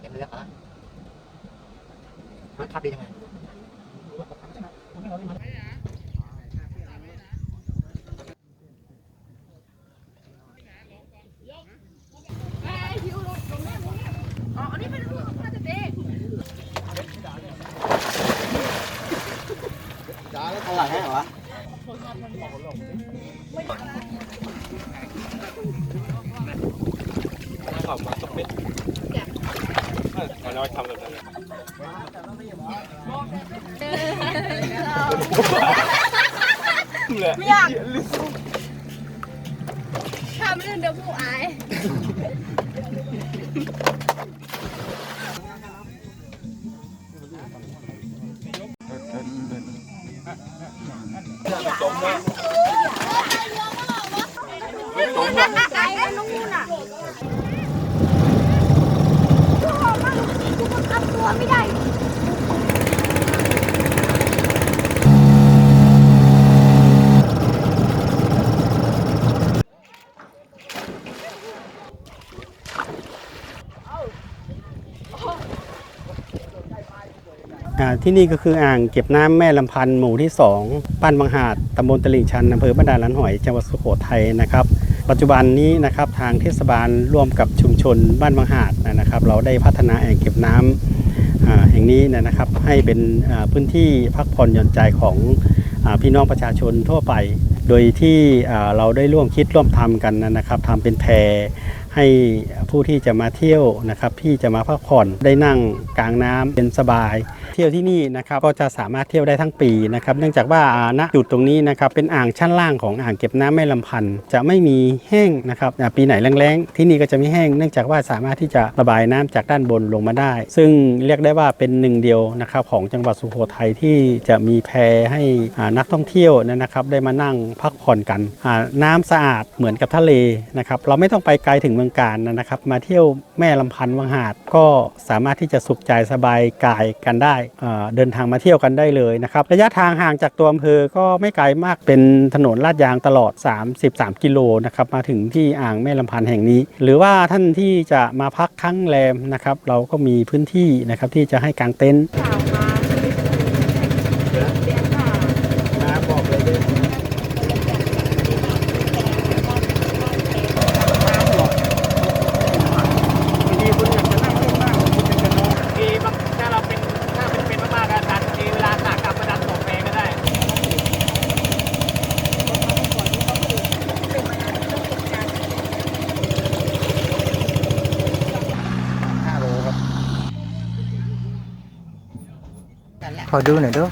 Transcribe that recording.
เต็มเรือเหรอมันขับดียังไงอ๋ออันนี้เป็นรูปพระเจ้าเท่าไหร่ให้เหรออกมาตกเป็ด เออเราทำแบบนั้นเลยไม่อยากทำเรื่องเดี๋ยวผู้อาย ที่นี่ก็คืออ่างเก็บน้ำแม่ลำพันธ์หมู่ที่ 2 บ้านบางหาดตำบลตลิ่งชันอำเภอบ้านด่านลันหอยจังหวัดสุโขทัยนะครับ ปัจจุบันนี้นะครับทางเทศบาลร่วมกับชุมชนบ้านบางหาดนะครับ เราได้พัฒนาอ่างเก็บน้ำอ่าแห่งนี้นะครับให้เป็นพื้นที่พักผ่อนหย่อนใจของอพี่น้องประชาชนทั่วไป โดยที่เราได้ร่วมคิดร่วมทำกันนะครับทำเป็นแพร ให้ผู้ที่จะมาเที่ยวนะครับที่จะมาพักผ่อนได้นั่งกลางน้ำเป็นสบาย เที่ยวที่นี่นะครับก็จะสามารถเที่ยวได้ทั้งปีนะครับ เนื่องจากว่าณจุดตรงนี้นะครับเป็นอ่างชั้นล่างของอ่างเก็บน้ำแม่ลำพันธ์จะไม่มีแห้งนะครับปีไหนแรงๆที่นี่ก็จะไม่แห้ง เนื่องจากว่าสามารถที่จะระบายน้ำจากด้านบนลงมาได้ ซึ่งเรียกได้ว่าเป็นหนึ่งเดียวนะครับของจังหวัดสุโขทัยที่จะมีแพให้นักท่องเที่ยวนะครับได้มานั่งพักผ่อนกันน้ำสะอาดเหมือนกับทะเลนะครับเราไม่ต้องไปไกลถึงมืองการนะครับ มาเที่ยวแม่ลำพันธ์วังหาดก็สามารถที่จะสุขใจสบายกายกันได้เดินทางมาเที่ยวกันได้เลยนะครับระยะทางห่างจากตัวอำเภอก็ไม่ไกลมากเป็นถนนลาดยางตลอด 33 กิโลนะครับมาถึงที่อ่างแม่ลำพันธ์แห่งนี้ หรือว่าท่านที่จะมาพักค้างแรมนะครับ เราก็มีพื้นที่นะครับที่จะให้กางเต็นท์ ข่าวมาเรียนค่ะ นะบอกเลยด้วยมีคนอยากจะนั่งเล่นมากคุณจะนอน ทีบางถ้าเราเป็นถ้าเป็นเป็นมากๆก็ดันทีเวลาตากกลับมาดันตกแรงก็ได้ ห้าโลครับ ขอดูหน่อยดู